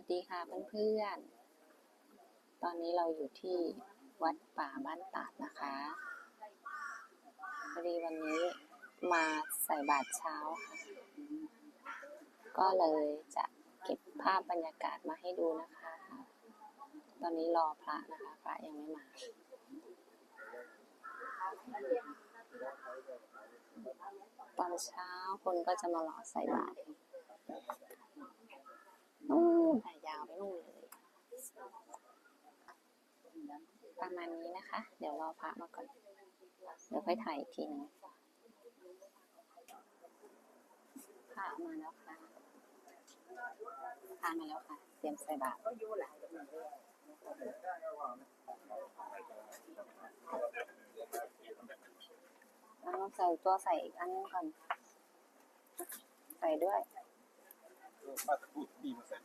วัสดีค่ะเพื่อนๆ ตอนนี้เราอยู่ที่วัดป่าบ้านตาดนะคะพอดีวันนี้มาใส่บาตรเช้าค่ะ ก็เลยจะเก็บภาพบรรยากาศมาให้ดูนะคะ ตอนนี้รอพระนะคะ พระยังไม่มา ตอนเช้าคนก็จะมารอใส่บาตร นู่นแต่ยาวไปนู่นเลย ประมาณนี้นะคะ เดี๋ยวรอพระมาก่อน เดี๋ยวค่อยถ่ายอีกทีหนึงพระมาแล้วค่ะพระมาแล้วค่ะ เตรียมใส่บาตรแล้วเราใส่ตัวใส่อีกอันนึงก่อน ใส่ด้วย มาพูดดีมาใส่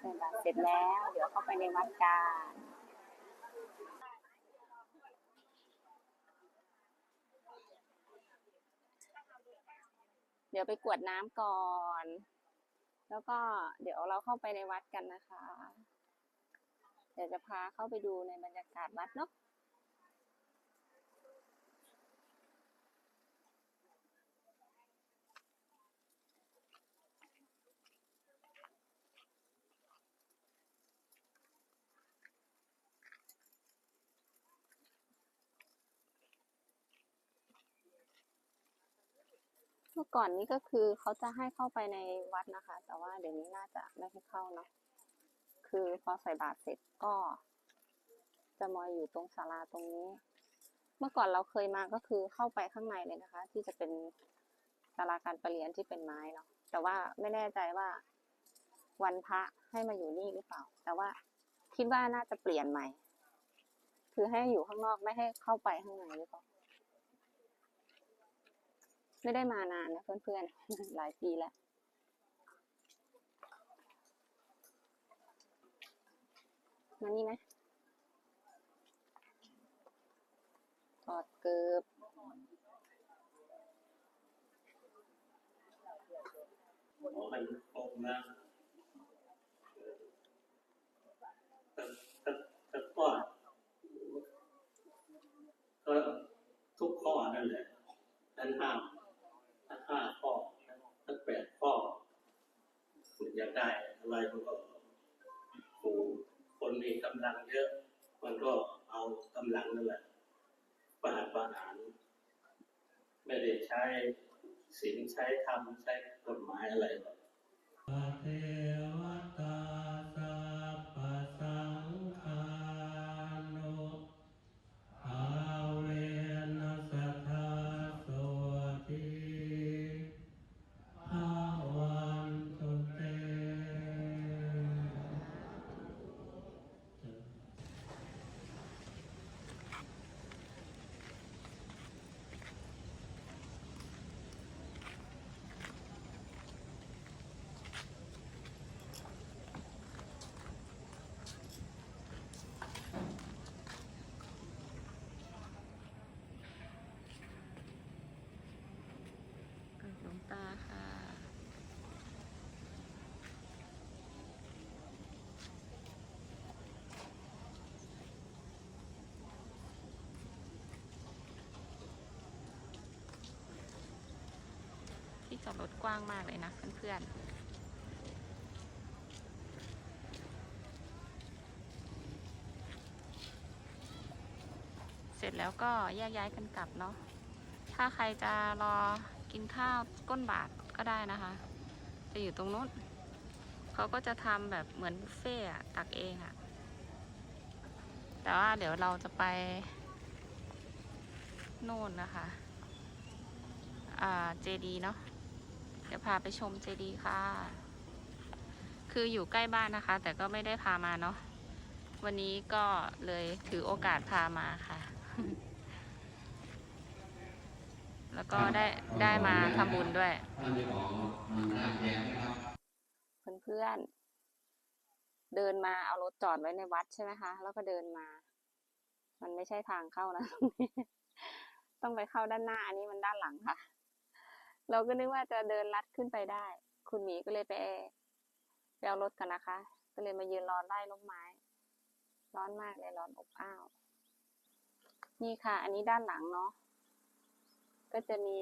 ใส่บาตรเสร็จแล้ว เดี๋ยวเข้าไปในวัดกันเดี๋ยวไปกวดน้ำก่อน แล้วก็เดี๋ยวเราเข้าไปในวัดกันนะคะ เดี๋ยวจะพาเข้าไปดูในบรรยากาศวัดเนาะ เมื่อก่อนนี้ก็คือเขาจะให้เข้าไปในวัดนะคะ แต่ว่าเดี๋ยวนี้น่าจะไม่ให้เข้าเนาะคือพอใส่บาตรเสร็จก็ จะมาอยู่ตรงศาลาตรงนี้ เมื่อก่อนเราเคยมาก็คือเข้าไปข้างในเลยนะคะ ที่จะเป็นศาลาการประเรียนที่เป็นไม้เนาะแต่ว่าไม่แน่ใจว่าวันพระให้มาอยู่นี่หรือเปล่า แต่ว่าคิดว่าน่าจะเปลี่ยนใหม่ คือให้อยู่ข้างนอกไม่ให้เข้าไปข้างในหรือเปล่า ไม่ได้มานานนะเพื่อนๆ หลายปีแล้ว มานี่ไหมถอดเกือบขอให้ครบนะแต่แต่แต่ก็ก็ทุกข้อนั่นแหละทั้งห้าทั้งห้าข้อทั้งแปดข้อคุณอยาก ได้อะไรมันก็ผูคนมีกำลังเยอะ มันก็เอากำลังนั่นแหละประหารประหารไม่ได้ใช้ศีลใช้ธรรมใช้กฎหมายอะไรหรอกาค่ที่จอดรถกว้างมากเลยนะเพื่อนๆเสร็จแล้วก็แยกย้ายกันกลับเนาะ ถ้าใครจะรอ กินข้าวก้นบาทก็ได้นะคะ จะอยู่ตรงนู้นเขาก็จะทำแบบเหมือนบุฟเฟ่ตักเองอะแต่ว่าเดี๋ยวเราจะไปโน่นนะคะ อ่าเจดีเนาะเดี๋ยวพาไปชมเจดีค่ะ คืออยู่ใกล้บ้านนะคะ แต่ก็ไม่ได้พามาเนาะวันนี้ก็เลยถือโอกาสพามาค่ะ แล้วก็ได้ได้มาทำบุญด้วยเจ้าขอนเพื่อนๆ เดินมาเอารถจอดไว้ในวัดใช่ไหมคะ แล้วก็เดินมา มันไม่ใช่ทางเข้านะต้องไปเข้าด้านหน้า อันนี้มันด้านหลังค่ะ เราก็นึกว่าจะเดินลัดขึ้นไปได้ คุณหมีก็เลยไปไปเอารถกันนะคะ ก็เลยมายืนรอใต้ร่มไม้ ร้อนมากเลยร้อนอบอ้าว นี่ค่ะ อันนี้ด้านหลังเนาะ ก็จะมี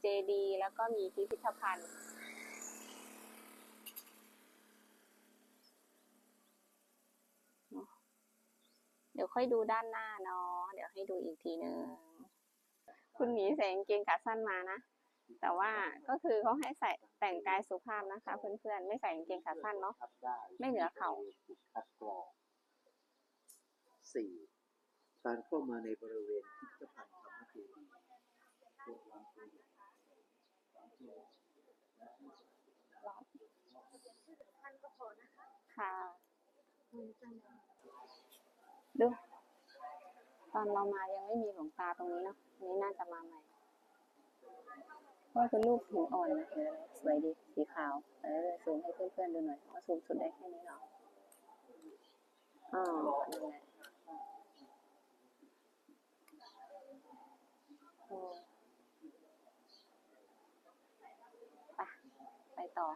เจดีย์แล้วก็มีพิพิธภัณฑ์ เดี๋ยวค่อยดูด้านหน้าเนาะเดี๋ยวให้ดูอีกทีหนึ่งคุณหมีใส่กางเกงขาสั้นมานะ แต่ว่าก็คือเขาให้ใส่แต่งกายสุภาพนะคะ เพื่อนๆ ไม่ใส่กางเกงขาสั้นเนาะไม่เหนือเข่าคัดกรองสี่การเข้ามาในบริเวณพิพิธภัณฑ์ธรรมเจดีย์ ค่ะ ดู ตอนเรามายังไม่มีหลวงตาตรงนี้เนาะนี้น่าจะมาใหม่ว่าเป็นรูปหินอ่อนนะเห็นไหมสวยดี สีขาว เออ ซูมให้เพื่อนๆดูหน่อยว่าซูมสุดได้แค่นี้หรออ๋อนั่นแหละโอ้ไปไปต่อ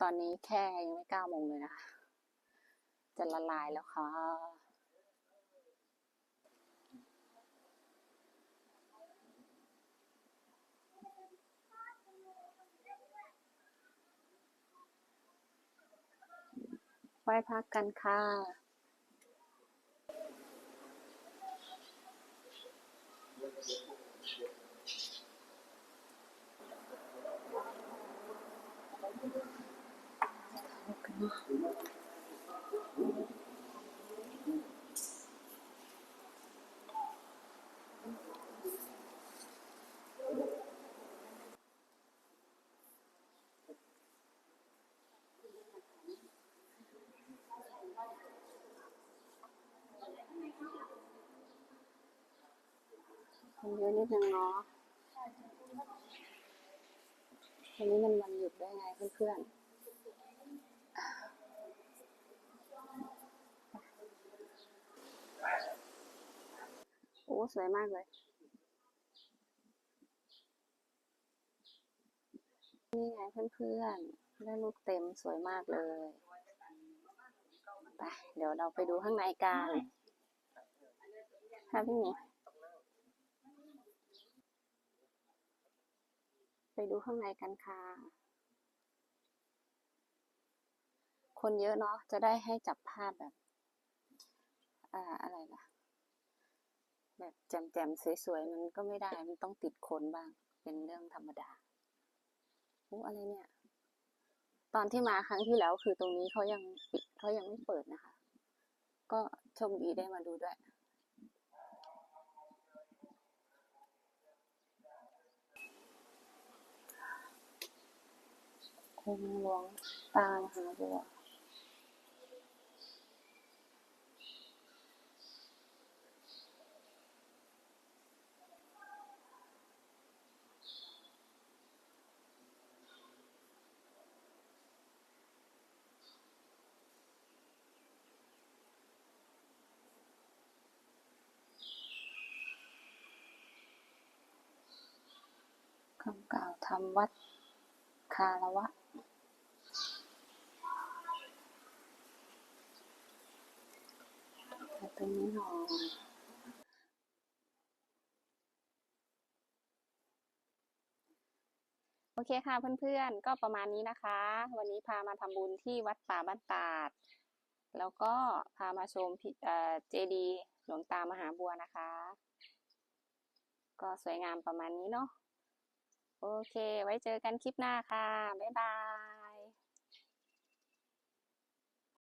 ตอนนี้แค่ยังไม่เก้าโมงเลยนะคะ จะละลายแล้วค่ะ ไหว้พักกันค่ะ คนเยอะนิดนึงเนาะวันนี้มันวันหยุดได้ไงเพื่อนๆ โอ้สวยมากเลย นี่ไงเพื่อนๆ ได้รูปเต็มสวยมากเลย ไป เดี๋ยวเราไปดูข้างในกันค่ะพี่หมี ไปดูข้างในกันค่ะ คนเยอะเนาะ จะได้ให้จับภาพแบบ อ่า อะไรล่ะ แบบแจ่มๆ สวยๆ มันก็ไม่ได้ มันต้องติดคนบ้าง เป็นเรื่องธรรมดาโอ้อะไรเนี่ย ตอนที่มาครั้งที่แล้วคือตรงนี้เขายังปิดเขายังไม่เปิดนะคะ ก็ชคดีได้มาดูด้วย ค์หลวงตามหาบัวคำกล่าวทำวัดคารวะ น แตรงนี้หน่อยโอเคค่ะเพื่อนๆ ก็ประมาณนี้นะคะ วันนี้พามาทำบุญที่วัดป่าบ้านตาด แล้วก็พามาชมเจดีหลวงตามหาบัวนะคะ ก็สวยงามประมาณนี้เนาะโอเค ไว้เจอกันคลิปหน้าค่ะ บ๊ายบาย